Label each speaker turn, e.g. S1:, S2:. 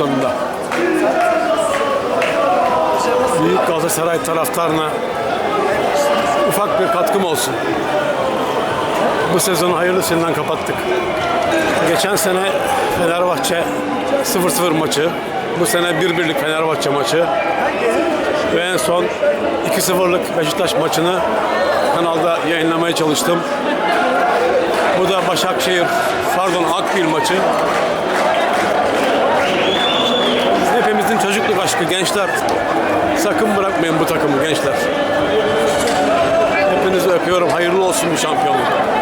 S1: sonunda. Büyük Galatasaray taraftarına ufak bir katkım olsun. Bu sezonu hayırlısıyla kapattık. Geçen sene Fenerbahçe 0-0 maçı, bu sene 1-1'lik Fenerbahçe maçı ve en son 2-0'lık Beşiktaş maçını kanalda yayınlamaya çalıştım. Bu da Başakşehir, pardon Akbil maçı. Hepimizin çocukluk aşkı gençler. Sakın bırakmayın bu takımı gençler. Hepinizi öpüyorum. Hayırlı olsun bu şampiyonluk.